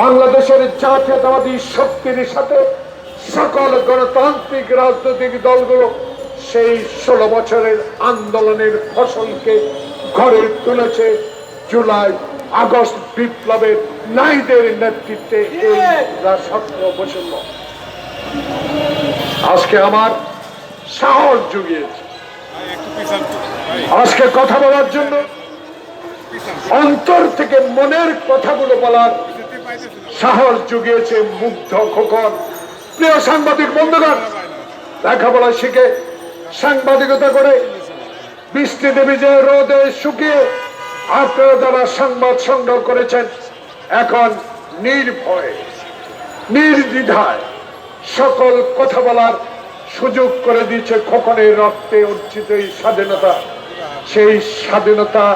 বাংলাদেশের জাতীয়তাবাদী শক্তির সাথে সকল গণতান্ত্রিক রাজনৈতিক দলগুলো সেই ষোলো বছরের আন্দোলনের ফসলকে ঘরে তুলেছে। জুলাই, আগস্ট বিপ্লবের নাইদের নেতৃত্বে আজকে আমার সাহস জুগিয়েছে। আজকে কথা বলার জন্য অন্তর থেকে মনের কথাগুলো বলার সাহস জুগিয়েছে মুগ্ধ খোকন। প্রিয় সাংবাদিক বন্ধুগণ, লেখাপড়া শিখে সাংবাদিকতা করে বৃষ্টি দেবী যে রোদে শুকিয়ে আপনারা যারা সংবাদ সংগ্রহ করেছেন, এখন নির্দ্বিধায় সকল কথা বলার সুযোগ করে দিয়েছে খোকনের রক্তে অর্জিত এই স্বাধীনতা। সেই স্বাধীনতা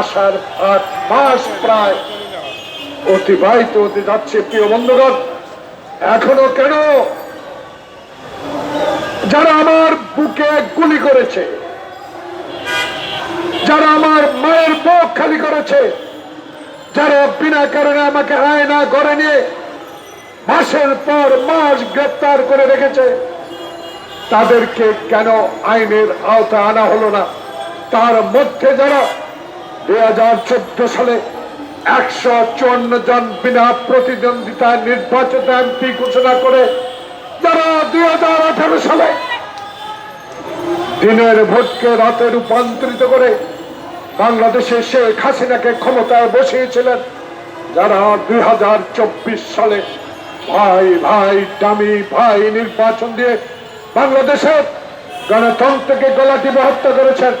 আসার আট মাস প্রায় অতিবাহিত হতে যাচ্ছে, প্রিয় বন্ধুগণ। এখনও কেন? যারা আমার বুকে গুলি করেছে, যারা আমার মায়ের বুক খালি করেছে, যারা বিনা কারণে আমাকে আয়না ঘরে নিয়ে মাসের পর মাস গ্রেপ্তার করে রেখেছে, তাদেরকে কেন আইনের আওতায় আনা হলো না? তার মধ্যে যারা দুই হাজার চোদ্দ সালে একশো চুয়ান্ন জন বিনা প্রতিদ্বন্দ্বিতায় নির্বাচিত এমপি ঘোষণা করে যারা দুই হাজার আঠারো সালে দিনের ভোটকে রাতে রূপান্তরিত করে বাংলাদেশে শেখ হাসিনাকে ক্ষমতায় বসিয়েছিলেন, যারা দুই হাজার চব্বিশ সালে ভাই ভাই, দামি, ভাই নির্বাচন দিয়ে বাংলাদেশের গণতন্ত্রকে গলাটি হত্যা করেছেন।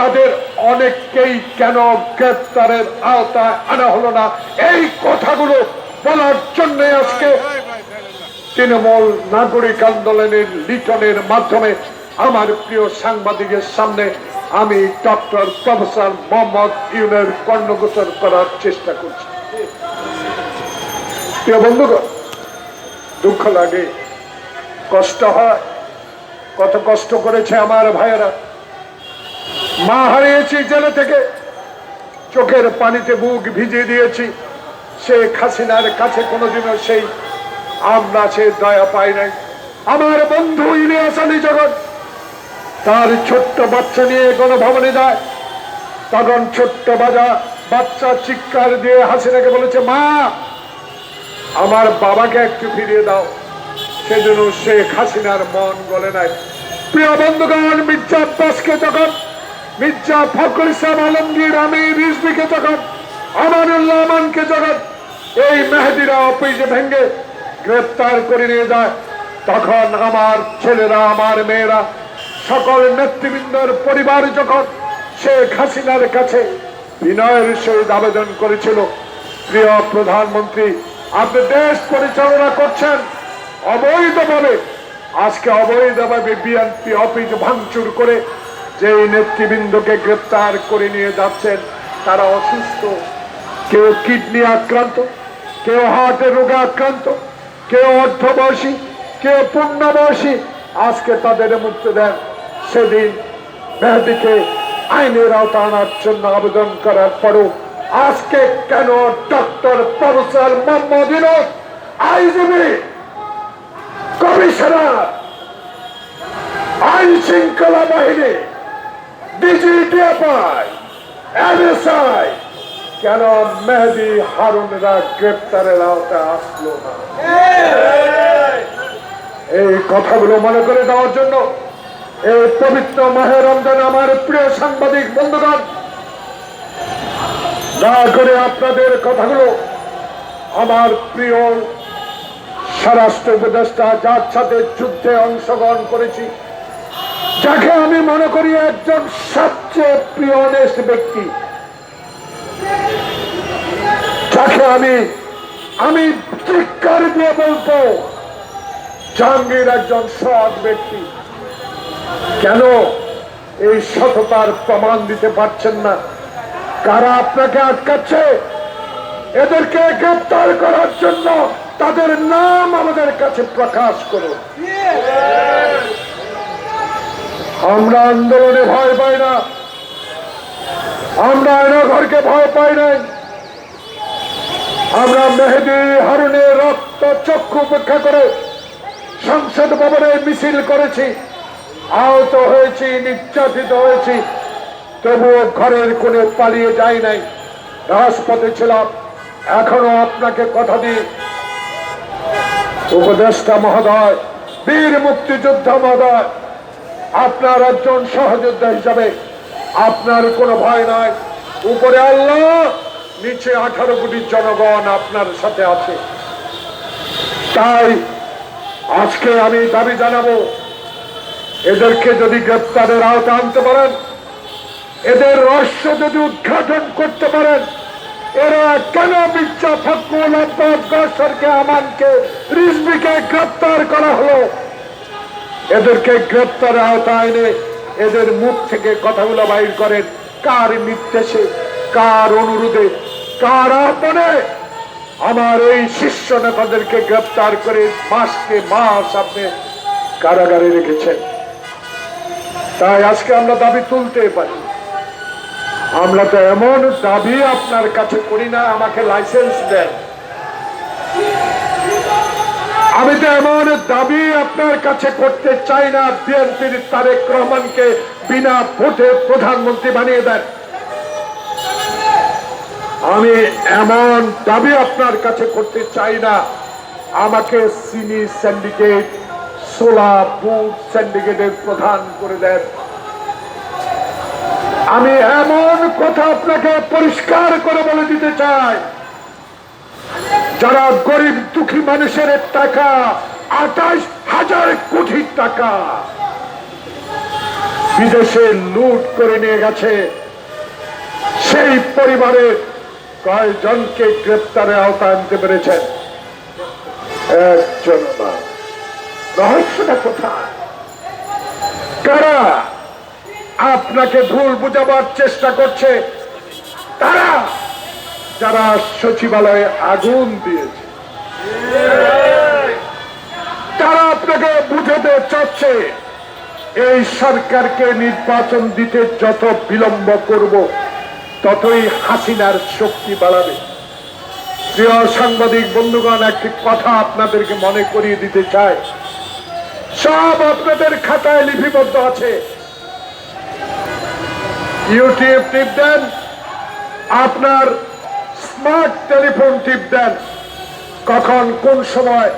তাদের অনেককেই কেন গ্রেপ্তারের আওতায় আনা হলো না? এই কথাগুলো বলার জন্য আজকে তৃণমূল নাগরিক আন্দোলনের লিটনের মাধ্যমে আমার প্রিয় সাংবাদিকের সামনে আমি ডক্টর প্রফেসর মোহাম্মদ ইউনের কর্ণগোচর করার চেষ্টা করছি। প্রিয় বন্ধুগণ দুঃখ লাগে কষ্ট হয়। কত কষ্ট করেছে আমার ভাইয়েরা। মা হারিয়েছি জেলে থেকে। চোখের পানিতে বুক ভিজিয়ে দিয়েছি। শেখ হাসিনার কাছে কোনোদিনও সেই আমরা সে দয়া পাই নাই। আমার বন্ধু ইলিয়াস আলী জগৎ, তার ছোট্ট বাচ্চা নিয়ে গণভবনে যায়। তখন ছোট্ট বাজা বাচ্চা চিৎকার দিয়ে হাসিনাকে বলেছে, মা, আমার বাবাকে একটু ফিরিয়ে দাও। সেজন্য শেখ হাসিনার মন গলে নাই। প্রিয় বন্ধুগণ, মির্জা আব্বাসকে যখন মির্জা ফখর ইসলাম আলমগীর, আমি রিজবিকে যখন আমানুল্লাহ আমানকে যখন এই মেহেদিরা অফিস ভেঙ্গে গ্রেপ্তার করে নিয়ে যায়। তখন আমার ছেলেরা, আমার মেয়েরা, সকল নেতৃবৃন্দর পরিবার যখন শেখ হাসিনার কাছে বিনয়ের সহিত আবেদন করেছিল। প্রিয় প্রধানমন্ত্রী, আপনি দেশ পরিচালনা করছেন অবৈধভাবে। আজকে অবৈধভাবে বিএনপি অফিস ভাঙচুর করে যে নেতৃবৃন্দকে গ্রেপ্তার করে নিয়ে যাচ্ছেন, তারা অসুস্থ। কেউ কিডনি আক্রান্ত, কেউ হার্টের রোগে আক্রান্ত, কেউ অর্ধবয়সী, কেউ পূর্ণবয়সী। আজকে তাদের মুক্তি দেন। সেদিন মেহেদিকে আইনের আওতা আনার জন্য আবেদন করার পরও আজকে কেন doctor professor Mohammad IGP commissioner আইন শৃঙ্খলা বাহিনী ডিজিটিএফআই এনএসআই কেন মেহেদি হারুনরা গ্রেপ্তারের আওতায় আসলো না? এই কথাগুলো মনে করে দেওয়ার জন্য এই পবিত্র মাহে রমজান আমার প্রিয় সাংবাদিক বন্ধুগণ, দয়া করে আপনাদের কথাগুলো আমার প্রিয় স্বরাষ্ট্র উপদেষ্টা যার সাথে যুদ্ধে অংশগ্রহণ করেছি যাকে আমি মনে করি একজন সবচেয়ে প্রিয় অনেস্ট ব্যক্তি। যাকে আমি আমি চিৎকার দিয়ে বলব, জাহাঙ্গীর একজন সৎ ব্যক্তি। কেন? এই সততার প্রমাণ দিতে পারছেন না। কারা আপনাকে আটকাচ্ছে? এদেরকে গ্রেপ্তার করার জন্য তাদের নাম আমাদের কাছে প্রকাশ করুন। আমরা আন্দোলনে ভয় পাই না। আমরা আয়না ঘরকে ভয় পাই নাই। আমরা মেহেদি হার রক্ত চক্ষু উপেক্ষা করে সংসদ ভবনে মিছিল করেছি। আহত হয়েছি, নির্যাতিত হয়েছি। তবুও ঘরের কোণে পালিয়ে যাই নাই। রাজপথে ছিলাম। এখনও আপনাকে কথা দিই। উপদেষ্টা মহোদয়, বীর মুক্তিযোদ্ধা মহোদয় আপনার একজন সহযোদ্ধা হিসাবে আপনার কোনো ভয় নাই। উপরে আল্লাহ, নিচে আঠারো কোটি জনগণ আপনার সাথে আছে। তাই আজকে আমি দাবি জানাব, এদেরকে যদি গ্রেপ্তারের আওতা আনতে পারেন, এদের রহস্য যদি উদ্ঘাটন করতে পারেন, এরা কেন মির্জা ফখরুল আব্বাস আমানকে রিজবিকে গ্রেপ্তার করা হলো? এদেরকে গ্রেপ্তারের আওতায় এনে এদের মুখ থেকে কথাগুলো বাইর করেন। কার নির্দেশে, কার অনুরোধে, কার আহ্বানে? আমার এই শিষ্য নেতাদেরকে গ্রেপ্তার করে মাসকে মাস আপনি কারাগারে রেখেছেন। তাই আজকে আমরা দাবি তুলতে পারি। আমরা তো এমন দাবি আপনার কাছে করি না, আমাকে লাইসেন্স দেন। আমি তো এমন দাবি আপনার কাছে করতে চাই না। বিএনপির তারেক রহমানকে বিনা ভোটে প্রধানমন্ত্রী বানিয়ে দেন। আমি এমন দাবি আপনার কাছে করতে চাই না। আমাকে সিনি সিন্ডিকেট সোলা বুট সিন্ডিকেটের প্রধান করে দেন। আমি এমন কথা আপনাকে পরিষ্কার করে বলে দিতে চাই। যারা গরিব দুঃখী মানুষের টাকা, আঠাশ হাজার কোটি টাকা বিদেশে লুট করে নিয়ে গেছে। সেই পরিবারের কয়জনকে গ্রেপ্তারে আওতায় আনতে পেরেছেন একজন রহস্যটা কোথায়? কারা আপনাকে ভুল বুঝাবার চেষ্টা করছে? তারা যারা সচিবালয়ে আগুন দিয়েছে, তারা আপনাকে বুঝাতে চাচ্ছে, এই সরকারকে নির্বাচন দিতে যত বিলম্ব করব, ততই হাসিনার শক্তি বাড়াবে। প্রিয় সাংবাদিক বন্ধুগণ, একটি কথা আপনাদেরকে মনে করিয়ে দিতে চাই। সব আপনাদের খাতায় লিপিবদ্ধ আছে। ইউটিউব টিপ দেন আপনার স্মার্ট টেলিফোন টিপ দেন। কখন, কোন সময়,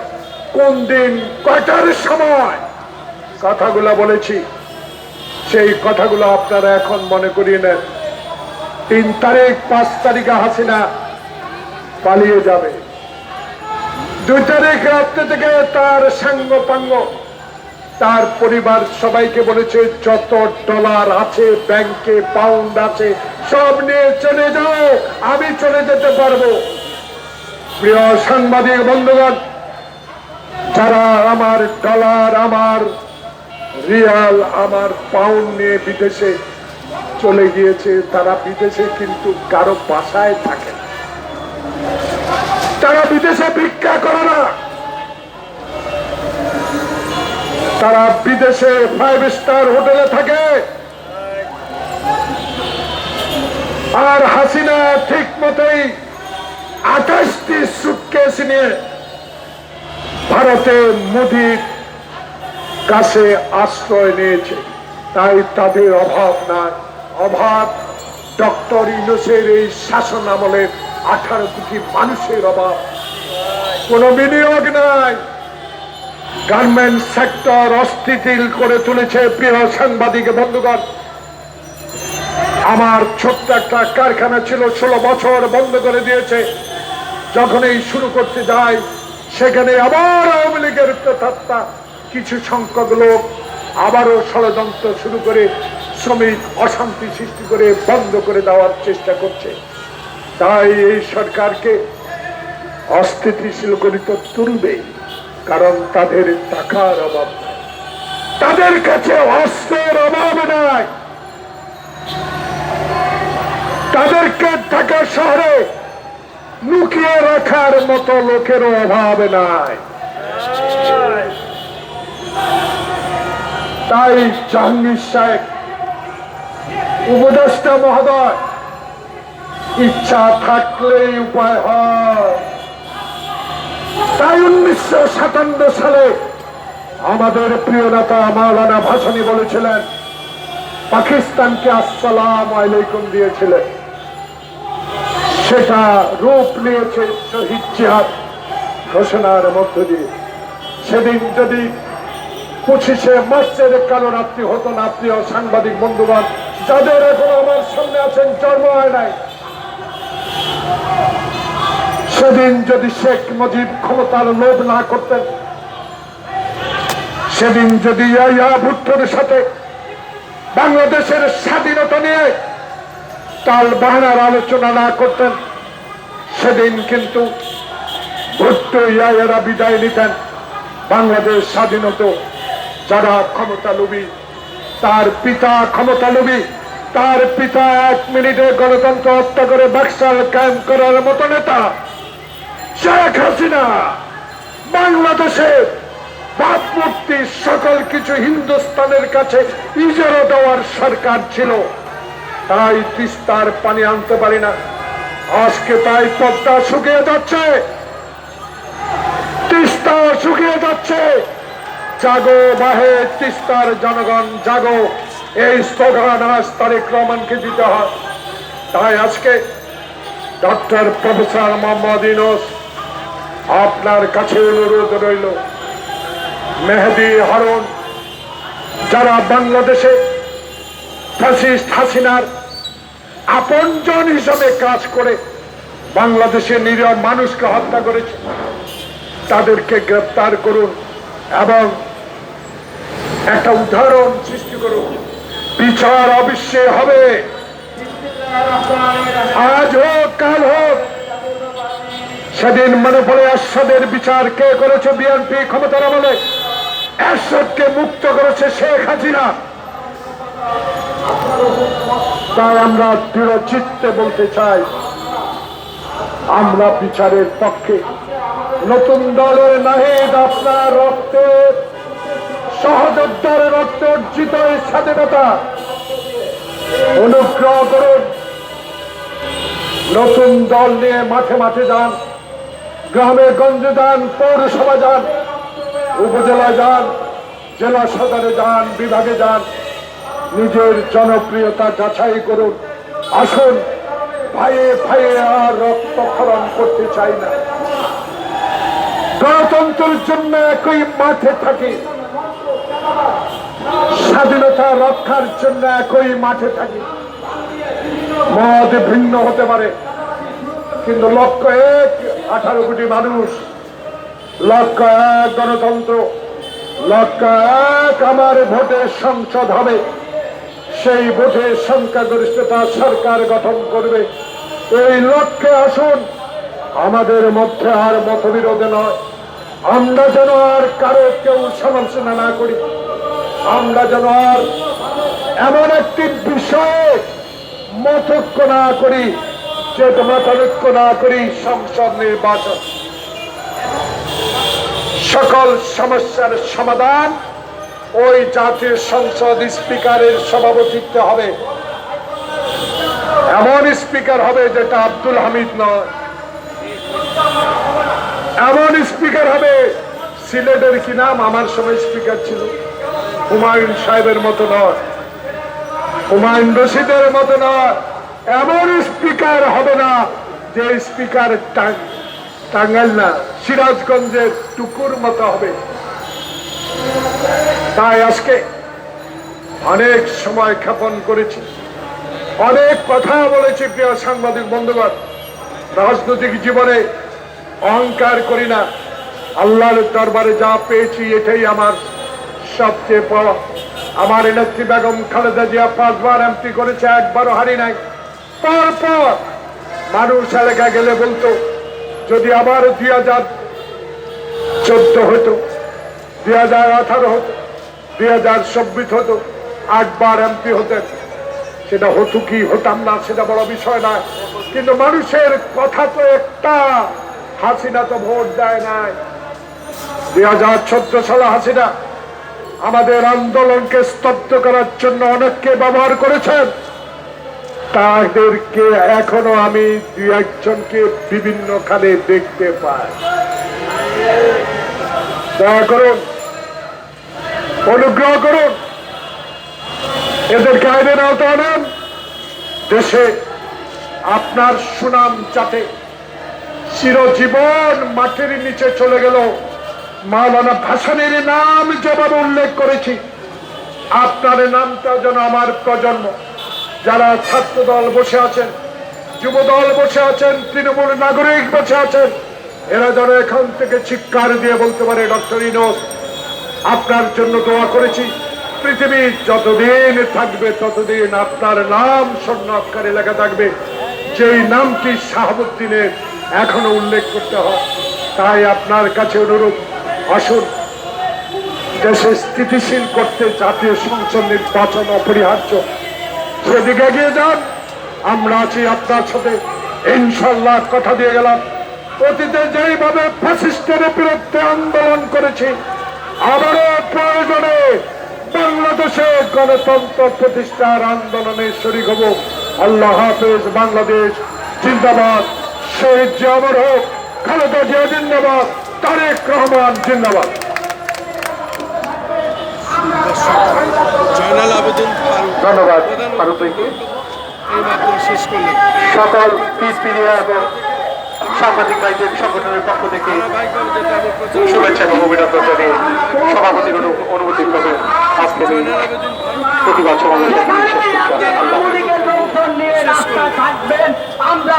কোন দিন, কয়টার সময়? কথাগুলো বলেছি। সেই কথাগুলো আপনারা এখন মনে করিয়ে নেন। তিন তারিখ, পাঁচ তারিখে হাসিনা পালিয়ে যাবে। দুই তারিখ রাত্রে থেকে তার সাঙ্গ পাঙ্গ তার পরিবার সবাইকে বলেছে, যত ডলার আছে, ব্যাংকে পাউন্ড আছে সব নিয়ে চলে যাও, আমি চলে যেতে পারব। প্রিয় সাংবাদিক বন্ধুগণ, যারা আমার ডলার, আমার রিয়াল, আমার পাউন্ড নিয়ে বিদেশে চলে গিয়েছে, তারা বিদেশে কিন্তু কারও বাসায় থাকে। তারা বিদেশে ভিক্ষা করে না। তারা বিদেশে ফাইভ স্টার হোটেলে থাকে। আর হাসিনা ঠিক মতোই আঠাশটি সুটকেস নিয়ে ভারতে মোদির কাছে আশ্রয় নিয়েছে। তাই তাদের অভাব নাই। অভাব ডক্টর ইনোসের এই শাসন আমলে আঠারো কোটি মানুষের অভাব। কোনো বিনিয়োগ নাই। গার্মেন্ট সেক্টর অস্থিতিল করে তুলেছে প্রিয় সাংবাদিক বন্ধুগণ। আমার ছোট্ট একটা কারখানা ছিল, ষোলো বছর বন্ধ করে দিয়েছে। যখন এই শুরু করতে যাই, সেখানে আবার আওয়ামী লীগের প্রেতাত্মা কিছু সংখ্যক লোক আবারও ষড়যন্ত্র শুরু করে শ্রমিক অশান্তি সৃষ্টি করে বন্ধ করে দেওয়ার চেষ্টা করছে। তাই এই সরকারকে অস্থিতিশীল করে তো তুলবেই কারণ তাদের টাকার অভাব নাই। তাদের কাছে অস্ত্রের অভাব নাই। তাদেরকে ঢাকা শহরে লুকিয়ে রাখার মতো লোকের অভাব নাই। তাই জাহাঙ্গীর সাহেব, উপদেষ্টা মহোদয়, ইচ্ছা থাকলেই উপায় হয়। তাই উনিশশো সাতান্ন সালে আমাদের প্রিয় নেতা মাওলানা ভাসানী বলেছিলেন, পাকিস্তানকে আসসালাম আলাইকুম দিয়েছিলেন। সেটা রূপ নিয়েছে শহীদ জিহাদ। ঘোষণার মধ্য দিয়ে। সেদিন যদি পঁচিশে মার্চের কালো রাত্রি হতো না, প্রিয় সাংবাদিক বন্ধুগণ, যাদের এখন আমার সামনে আছেন, জন্ম হয় নাই। সেদিন যদি শেখ মুজিব ক্ষমতার লোভ না করতেন, সেদিন যদি ভুট্টোর সাথে বাংলাদেশের স্বাধীনতা নিয়ে তাল বাহানার আলোচনা না করতেন। সেদিন কিন্তু ভুট্টো বিদায় নিতেন। বাংলাদেশ স্বাধীনত, যারা ক্ষমতা লোভী, তার পিতা ক্ষমতা লোভী, তার পিতা এক মিনিটে গণতন্ত্র হত্যা করে বাক্সাল কায়েম করার মতো নেতা শেখ হাসিনা। বাংলাদেশের ভাবমূর্তি সকল কিছু হিন্দুস্তানের কাছে ইজারা দেওয়ার সরকার ছিল। তাই তিস্তার পানি আনতে পারি না। আজকে তাই পদ্মা শুকিয়ে যাচ্ছে। তিস্তা শুকিয়ে যাচ্ছে। জাগো বাহে তিস্তার জনগণ, জাগো। এই স্লোগান আজ তারেক রহমানকে দিতে হয়। তাই আজকে ডক্টর প্রফেসর মোহাম্মদ ইনোস আপনার কাছে অনুরোধ রইল। মেহেদি হারুন, যারা বাংলাদেশে ফ্যাসিস্ট হাসিনার আপনজন হিসাবে কাজ করে বাংলাদেশের নিরীহ মানুষকে হত্যা করেছে। তাদেরকে গ্রেপ্তার করুন এবং একটা উদাহরণ সৃষ্টি করুন। বিচার অবশ্যই হবে। আজ হোক, কাল হোক। সেদিন মনে পড়ে এরশাদের বিচার কে করেছে বিএনপি ক্ষমতার আমলে? এরশাদকে মুক্ত করেছে শেখ হাসিনা। তাই আমরা দৃঢ় চিত্তে বলতে চাই, আমরা বিচারের পক্ষে। নতুন দলের নাহিদ আপনার রক্তের সহযোদ্ধার রক্ত অর্জিত এই স্বাধীনতা। অনুগ্রহ করুন নতুন দল নিয়ে মাঠে মাঠে যান, গ্রামে গঞ্জে যান পৌরসভা যান উপজেলা যান, জেলা সদরে যান, বিভাগে যান। নিজের জনপ্রিয়তা যাচাই করুন। আসুন, ভাইয়ে ভাইয়ে আর রক্তক্ষরণ করতে চাই না। গণতন্ত্রের জন্য একই মাঠে থাকি। স্বাধীনতা রক্ষার জন্য একই মাঠে থাকি। মত ভিন্ন হতে পারে, কিন্তু লক্ষ্য এক, আঠারো কোটি মানুষ। লক্ষ্য এক গণতন্ত্র, লক্ষ্য এক আমার ভোটে সংসদ হবে। সেই ভোটে সংখ্যাগরিষ্ঠতা সরকার গঠন করবে। এই লক্ষ্যে আসুন, আমাদের মধ্যে আর মতবিরোধ নয়। আমরা যেন আর কারও কেউ সমালোচনা না করি। আমরা যেন আর এমন একটি বিষয়ে মতৈক্য না করি যে মতৈক্য না করি সংসদ নির্বাচন। সকল সমস্যার সমাধান ওই জাতীয় সংসদ স্পিকারের সভাপতিত্বে হবে। এমন স্পিকার হবে যেটা আব্দুল হামিদ নয়। এমন স্পিকার হবে, সিলেটের কি নাম? আমার সময় স্পিকার ছিল। হুমায়ুন সাহেবের মতো নয়। হুমায়ুন রশিদের মতো নয়। এমন স্পিকার হবে না যে স্পিকার টাঙ্গাইল না, সিরাজগঞ্জের টুকুর মতো হবে। তাই আজকে অনেক সময় ক্ষেপণ করেছি। অনেক কথা বলেছি প্রিয় সাংবাদিক বন্ধুগণ। রাজনৈতিক জীবনে অহংকার করি না। আল্লাহর দরবারে যা পেয়েছি এটাই আমার সবচেয়ে পাওয়া আমার নেত্রী বেগম খালেদা জিয়া পাঁচবার এমপি করেছে, একবারও হারি নাই। পর পর মানুষ এলাকা গেলে বলতো, যদি আবার দুই হাজার চোদ্দ হতো, দুই হাজার আঠারো হতো দুই হাজার চব্বিশ হতো, আটবার এমপি হতেন। সেটা হতো কি, হতাম না, সেটা বড় বিষয় না কিন্তু মানুষের কথা তো একটা, হাসিনা তো ভোট দেয় নাই। দুই হাজার চোদ্দ সালে হাসিনা আমাদের আন্দোলনকে স্তব্ধ করার জন্য অনেককে ব্যবহার করেছেন। তাদেরকে এখনও আমি দুই একজনকে বিভিন্ন খানে দেখতে পাই। দয়া করুন। অনুগ্রহ করুন। এদেরকে আইনের আওতায় আনেন। দেশে আপনার সুনাম যাতে চিরজীবন মাটির নিচে চলে গেল। মাওলানা ভাসানের নাম যেভাবে উল্লেখ করেছি। আপনার নামটা যেন আমার প্রজন্ম। যারা ছাত্র দল বসে আছেন যুব দল বসে আছেন, তৃণমূল নাগরিক বসে আছেন, এরা যেন এখান থেকে চিৎকার দিয়ে বলতে পারে, ডক্টর ইনোস। আপনার জন্য দোয়া করেছি। পৃথিবী যতদিন থাকবে, ততদিন আপনার নাম স্বর্ণ অক্ষরে লেখা থাকবে। যেই নামটি শাহাবুদ্দিনের এখনও উল্লেখ করতে হয়, তাই আপনার কাছে অনুরোধ, আসুন। দেশে স্থিতিশীল করতে জাতীয় সংসদ নির্বাচন অপরিহার্য। সেদিকে এগিয়ে যান, আমরা আছি আপনার সাথে। ইনশাল্লাহ কথা দিয়ে গেলাম। অতীতে যেইভাবে ফ্যাসিস্টের বিরুদ্ধে আন্দোলন করেছি আবারও প্রয়োজনে বাংলাদেশে গণতন্ত্র প্রতিষ্ঠার আন্দোলনে শরিক হব। আল্লাহ হাফেজ বাংলাদেশ জিন্দাবাদ। শহীদ জিয়ামর হোক খালেদা জিয়া জিন্দাবাদ তারেক রহমান জিন্দাবাদ। ধন্যবাদ সকল পিস মিডিয়া এবং সাংবাদিক ভাইদের সংগঠনের পক্ষ থেকে শুভেচ্ছা এবং অভিনন্দন জানিয়ে সভাপতির অনুমতি ক্রমে আজকের প্রতিবাদ সমাবেশ আমরা